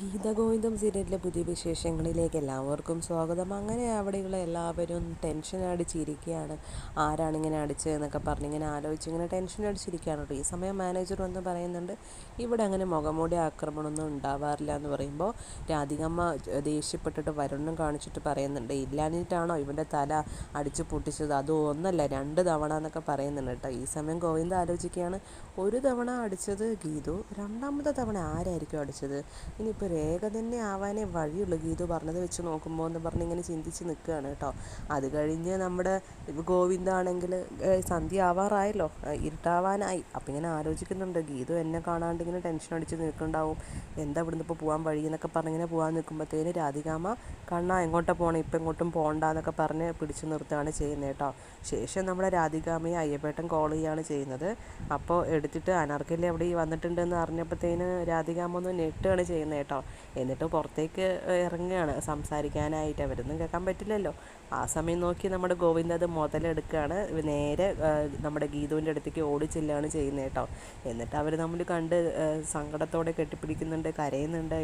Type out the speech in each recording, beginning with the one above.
ഗീതഗോവിന്ദം സീരിയലിലെ പുതിയ വിശേഷങ്ങളിലേക്ക് എല്ലാവർക്കും സ്വാഗതം. അങ്ങനെ അവിടെയുള്ള എല്ലാവരും ടെൻഷൻ അടിച്ചിരിക്കുകയാണ്. ആരാണ് ഇങ്ങനെ അടിച്ചതെന്നൊക്കെ പറഞ്ഞ് ഇങ്ങനെ ആലോചിച്ച് ഇങ്ങനെ ടെൻഷൻ അടിച്ചിരിക്കുകയാണ്. കേട്ടോ ഈ സമയം മാനേജർ വന്ന് പറയുന്നുണ്ട് ഇവിടെ അങ്ങനെ മുഖംമൂടി ആക്രമണമൊന്നും ഉണ്ടാവാറില്ല എന്ന് പറയുമ്പോൾ രാധികമ്മ ദേഷ്യപ്പെട്ടിട്ട് വരുണം കാണിച്ചിട്ട് പറയുന്നുണ്ട് ഇല്ലാഞ്ഞിട്ടാണോ ഇവന്റെ തല അടിച്ച് പൊട്ടിച്ചത്? അത് ഒന്നല്ല രണ്ട് തവണ എന്നൊക്കെ പറയുന്നുണ്ട് കേട്ടോ. ഈ സമയം ഗോവിന്ദ ആലോചിക്കുകയാണ് ഒരു തവണ അടിച്ചത് ഗീതു രണ്ടാമത്തെ തവണ ആരായിരിക്കും അടിച്ചത്? ഇനിയിപ്പോൾ രേഖ തന്നെ ആവാനേ വഴിയുള്ളൂ. ഗീതു പറഞ്ഞത് വെച്ച് നോക്കുമ്പോൾ എന്ന് പറഞ്ഞ് ഇങ്ങനെ ചിന്തിച്ച് നിൽക്കുകയാണ് കേട്ടോ. അത് കഴിഞ്ഞ് നമ്മുടെ ഗോവിന്ദാണെങ്കിൽ സന്ധ്യ ആവാറായല്ലോ. ഇരുട്ടാവാനായി. അപ്പം ഇങ്ങനെ ആലോചിക്കുന്നുണ്ട്. ഗീതു എന്നെ കാണാണ്ട് ഇങ്ങനെ ടെൻഷൻ അടിച്ച് നിൽക്കുന്നുണ്ടാവും എന്താ ഇവിടുന്ന് ഇപ്പോൾ പോകാൻ വഴി എന്നൊക്കെ പറഞ്ഞിങ്ങനെ പോകാൻ നിൽക്കുമ്പോഴത്തേന് രാധികാമ കണ്ണാ എങ്ങോട്ടേ പോകണം ഇപ്പം എങ്ങോട്ടും പോകണ്ട എന്നൊക്കെ പറഞ്ഞ് പിടിച്ചു നിർത്തുകയാണ് ചെയ്യുന്നത് കേട്ടോ. ശേഷം നമ്മുടെ രാധികാമ്മയെ അയ്യപ്പേട്ടൻ കോൾ ചെയ്യുകയാണ് ചെയ്യുന്നത്. അപ്പോൾ എടുത്തിട്ട് അനാർക്കലി അവിടെ വന്നിട്ടുണ്ടെന്ന് അറിഞ്ഞപ്പോഴത്തേന് രാധികാമ്മ ഒന്ന് ഞെട്ടുകയാണ് ചെയ്യുന്നത് കേട്ടോ. എന്നിട്ട് പുറത്തേക്ക് ഇറങ്ങുകയാണ്. സംസാരിക്കാനായിട്ട്. അവരൊന്നും കേൾക്കാൻ പറ്റില്ലല്ലോ. ആ സമയം നോക്കി നമ്മുടെ ഗോവിന്ദ അത് മുതലെടുക്കുകയാണ്. നേരെ നമ്മുടെ ഗീതുവിന്റെ അടുത്തേക്ക് ഓടി ചെല്ലുകയാണ് ചെയ്യുന്നത് കേട്ടോ. എന്നിട്ട് അവർ തമ്മിൽ കണ്ട് സങ്കടത്തോടെ കെട്ടിപ്പിടിക്കുന്നുണ്ട് കരയുന്നുണ്ട്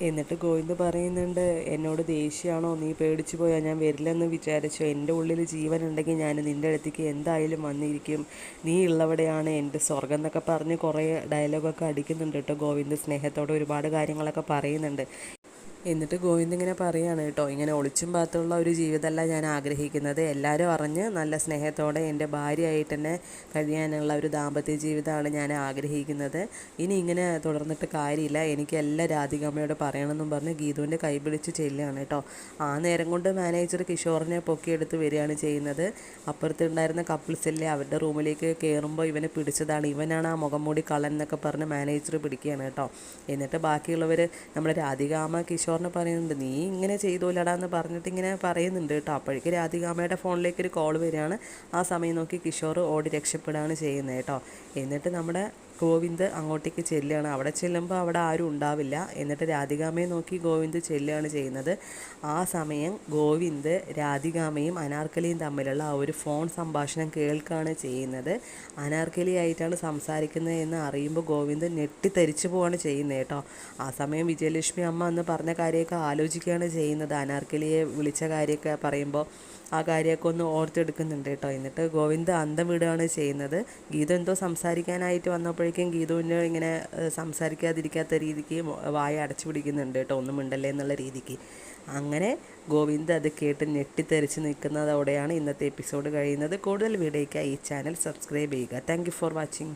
എന്നിട്ട് ഗോവിന്ദ് പറയുന്നുണ്ട് എന്നോട് ദേഷ്യമാണോ നീ പേടിച്ചു പോയാൽ ഞാൻ വരില്ലെന്ന് വിചാരിച്ചു. എന്റെ ഉള്ളിൽ ജീവൻ ഉണ്ടെങ്കിൽ ഞാൻ നിന്റെ അടുത്തേക്ക് എന്തായാലും വന്നിരിക്കും. നീ ഉള്ളവിടെയാണ് എന്റെ സ്വർഗം എന്നൊക്കെ പറഞ്ഞ് കുറേ ഡയലോഗൊക്കെ അടിക്കുന്നുണ്ട് കേട്ടോ ഗോവിന്ദ്. സ്നേഹത്തോടെ ഒരുപാട് കാര്യങ്ങളൊക്കെ പറയുന്നുണ്ട്. എന്നിട്ട് ഗോവിന്ദ് ഇങ്ങനെ പറയാണ് കേട്ടോ ഇങ്ങനെ ഒളിച്ചും പാത്തുള്ള ഒരു ജീവിതമല്ല ഞാൻ ആഗ്രഹിക്കുന്നത്. എല്ലാവരും അറിഞ്ഞ് നല്ല സ്നേഹത്തോടെ എന്റെ ഭാര്യയായിട്ട് തന്നെ കഴിയാനുള്ള ഒരു ദാമ്പത്യ ജീവിതമാണ് ഞാൻ ആഗ്രഹിക്കുന്നത്. ഇനി ഇങ്ങനെ തുടർന്നിട്ട് കാര്യമില്ല. എനിക്ക് എല്ലാ രാധികമ്മയോട് പറയണമെന്നും പറഞ്ഞ് ഗീതുവിന്റെ കൈ പിടിച്ച് ചെല്ലുകയാണ് കേട്ടോ. ആ നേരം കൊണ്ട് മാനേജർ കിഷോറിനെ പൊക്കിയെടുത്ത് വരികയാണ് ചെയ്യുന്നത്. അപ്പുറത്തുണ്ടായിരുന്ന കപ്പിൾസല്ലേ അവരുടെ റൂമിലേക്ക് കയറുമ്പോൾ ഇവനെ പിടിച്ചതാണ്. ഇവനാണ് ആ മുഖം മൂടി എന്നൊക്കെ പറഞ്ഞ് മാനേജർ പിടിക്കുകയാണ് കേട്ടോ. എന്നിട്ട് ബാക്കിയുള്ളവർ നമ്മുടെ രാധികാമ്മ കിഷോർ കിഷോറിന് പറയുന്നുണ്ട് നീ ഇങ്ങനെ ചെയ്തോലടാ എന്ന് പറഞ്ഞിട്ട് ഇങ്ങനെ പറയുന്നുണ്ട് കേട്ടോ. അപ്പോഴേക്ക് രാധികാമ്മയുടെ ഫോണിലേക്ക് ഒരു കോൾ വരികയാണ്. ആ സമയം നോക്കി കിഷോർ ഓടി രക്ഷപ്പെടുകയാണ് ചെയ്യുന്നത് കേട്ടോ. എന്നിട്ട് നമ്മുടെ ഗോവിന്ദ് അങ്ങോട്ടേക്ക് ചെല്ലുകയാണ്. അവിടെ ചെല്ലുമ്പോൾ അവിടെ ആരും ഉണ്ടാവില്ല. എന്നിട്ട് രാധികാമയെ നോക്കി ഗോവിന്ദ് ചെല്ലുകയാണ് ചെയ്യുന്നത്. ആ സമയം ഗോവിന്ദ് രാധികാമയും അനാർക്കലിയും തമ്മിലുള്ള ആ ഒരു ഫോൺ സംഭാഷണം കേൾക്കുകയാണ് ചെയ്യുന്നത്. അനാർക്കലി ആയിട്ടാണ് സംസാരിക്കുന്നത് എന്ന് അറിയുമ്പോൾ ഗോവിന്ദ് ഞെട്ടിത്തെരിച്ചു പോവാണ് ചെയ്യുന്നത് കേട്ടോ. ആ സമയം വിജയലക്ഷ്മി അമ്മ എന്ന് പറഞ്ഞ കാര്യമൊക്കെ ആലോചിക്കുകയാണ് ചെയ്യുന്നത്. അനാർക്കലിയെ വിളിച്ച കാര്യമൊക്കെ പറയുമ്പോൾ ആ കാര്യമൊക്കെ ഒന്ന് ഓർത്തെടുക്കുന്നുണ്ട് കേട്ടോ. എന്നിട്ട് ഗോവിന്ദ് അന്തം വിടുകയാണ് ചെയ്യുന്നത്. ഗീത എന്തോ സംസാരിക്കാനായിട്ട് വന്നപ്പോഴേക്കും ഗീതുവിന് ഇങ്ങനെ സംസാരിക്കാതിരിക്കാത്ത രീതിക്ക് വായ അടച്ചു പിടിക്കുന്നുണ്ട് കേട്ടോ ഒന്നും മിണ്ടല്ലേ എന്നുള്ള രീതിക്ക്. അങ്ങനെ ഗോവിന്ദ് അത് കേട്ട് ഞെട്ടിത്തെറിച്ച് നിൽക്കുന്നതോടെയാണ് ഇന്നത്തെ എപ്പിസോഡ് കഴിയുന്നത്. കൂടുതൽ വീഡിയോയ്ക്കായി ഈ ചാനൽ സബ്സ്ക്രൈബ് ചെയ്യുക. Thank for watching